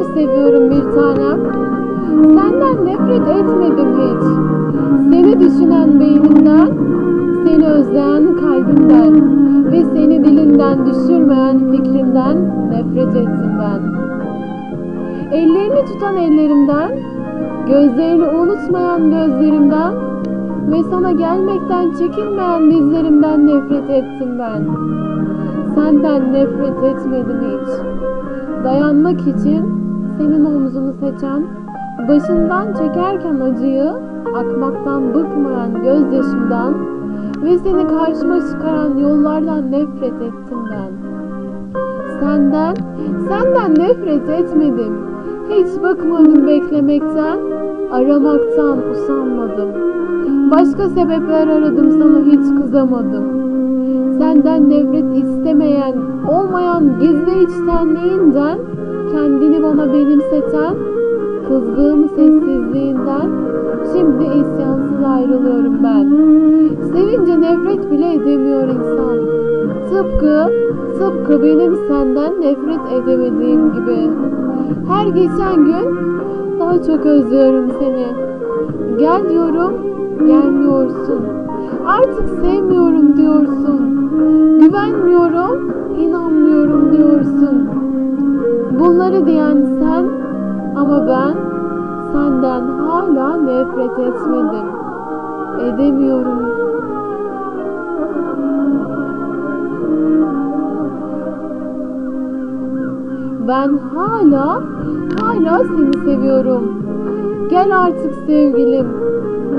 çok seviyorum bir tanem. Senden nefret etmedim hiç. Seni düşünen beynimden, seni özleyen kalbimden ve seni dilinden düşürmeyen fikrimden nefret ettim ben. Ellerini tutan ellerimden, gözlerini unutmayan gözlerimden ve sana gelmekten çekinmeyen dizlerimden nefret ettim ben. Senden nefret etmedim hiç. Dayanmak için senin omzunu seçen, başından çekerken acıyı, akmaktan bıkmayan gözyaşımdan ve seni karşıma çıkaran yollardan nefret ettim ben. Senden, senden nefret etmedim. Hiç bakmadım beklemekten, aramaktan usanmadım. Başka sebepler aradım sana hiç kızamadım. Senden nefret istemeyen, olmayan gizli içtenliğinden, bana benimseten, kızdığım sessizliğinden, şimdi isyansız ayrılıyorum ben. Sevince nefret bile edemiyor insan. Tıpkı, tıpkı benim senden nefret edemediğim gibi. Her geçen gün daha çok özlüyorum seni. Gel diyorum, gelmiyorsun. Artık sevmiyorum diyorsun. Güvenmiyorum, inanmıyorum diyorsun. Bunları diyen sen ama ben senden hala nefret etmedim. Edemiyorum. Ben hala, hala seni seviyorum. Gel artık sevgilim.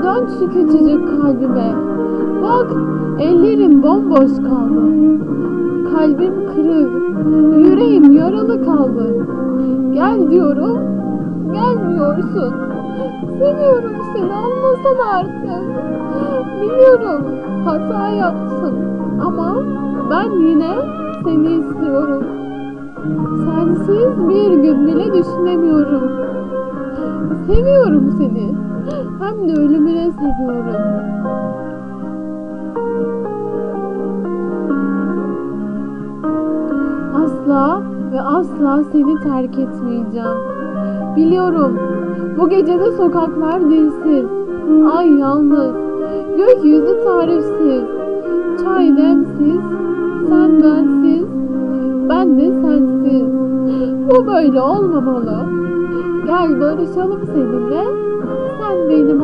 Dön şu küçücük kalbime. Bak ellerim bomboş kaldı. Kalbim kırık. Yüreğim yaralı kaldı. Gel diyorum. Gelmiyorsun. Seviyorum seni anlasana artık. Biliyorum hata yaptım ama ben yine seni istiyorum. Sensiz bir gün bile düşünemiyorum. Seviyorum seni. Hem de ölümüne seviyorum. Asla seni terk etmeyeceğim. Biliyorum bu gecede sokaklar dilsiz, ay yalnız, gökyüzü tarifsiz, çay demsiz, sen bensiz, ben de sensiz. Bu böyle olmamalı. Gel barışalım seninle, sen benim